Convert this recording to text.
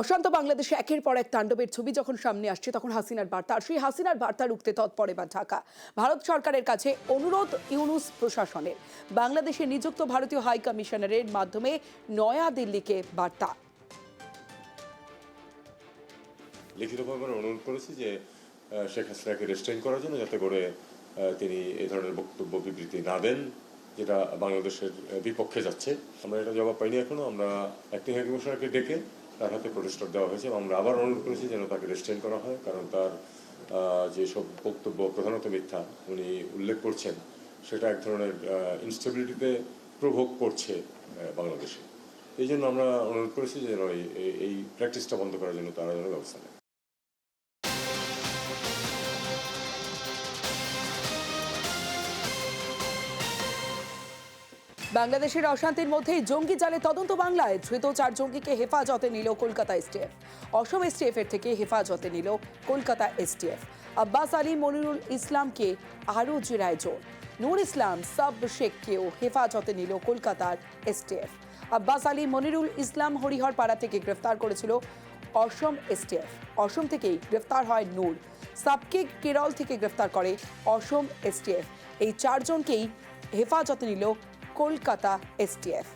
অশান্ত বাংলাদেশে একের পর এক তাণ্ডবের ছবি যখন সামনে আসছে, তখন হাসিনার বার্তা। সেই হাসিনার বার্তা রুখতে তৎপরে বা ঢাকা। ভারত সরকারের কাছে অনুরোধ ইউনুস প্রশাসনের। বাংলাদেশে নিযুক্ত ভারতীয় হাই কমিশনারের মাধ্যমে নয়া দিল্লিকে বার্তা লিখিতভাবে অনুরোধ করেছি যে শেখ হাসিনাকে রেস্ট্রেন করার জন্য যাতে করে তিনি এই ধরনের বক্তব্য বিবৃতি না দেন, যেটা বাংলাদেশের বিপক্ষে যাচ্ছে। আমরা এটা জবাব পাইনি এখনও। আমরা অ্যাক্টিং হাই কমিশনারকে ডেকে তার হাতে প্রতিষ্ঠা দেওয়া হয়েছে এবং আমরা আবার অনুরোধ করেছি যেন তাকে রেস্টেন করা হয়, কারণ তার যেসব বক্তব্য, প্রধানত মিথ্যা উনি উল্লেখ করছেন, সেটা এক ধরনের ইনস্টেবিলিটিতে প্রভোগ করছে বাংলাদেশে। এই জন্য আমরা অনুরোধ করেছি যেন এই প্র্যাকটিসটা বন্ধ করার জন্য তারা যেন ব্যবস্থা নেয়। বাংলাদেশের অশান্তির মধ্যেই জঙ্গি জালে তদন্ত বাংলায় ধৃত চার জঙ্গিকে হেফাজতে নিল কলকাতা এসটিএফ। অসম এসটিএফ এর থেকে হেফাজতে নিল কলকাতা এসটিএফ। আব্বাস আলী মনিরুল ইসলামকে আরও জেরায় জোর। নূর ইসলাম, সাব শেখকেও হেফাজতে নিল কলকাতার এসটিএফ। আব্বাস আলী মনিরুল ইসলাম হরিহরপাড়া থেকে গ্রেফতার করেছিল অসম এসটিএফ। অসম থেকেই গ্রেফতার হয় নূর। সাবকে কেরল থেকে গ্রেফতার করে অসম এসটিএফ। এই চারজনকেই হেফাজতে নিল কলকাতা এসটিএফ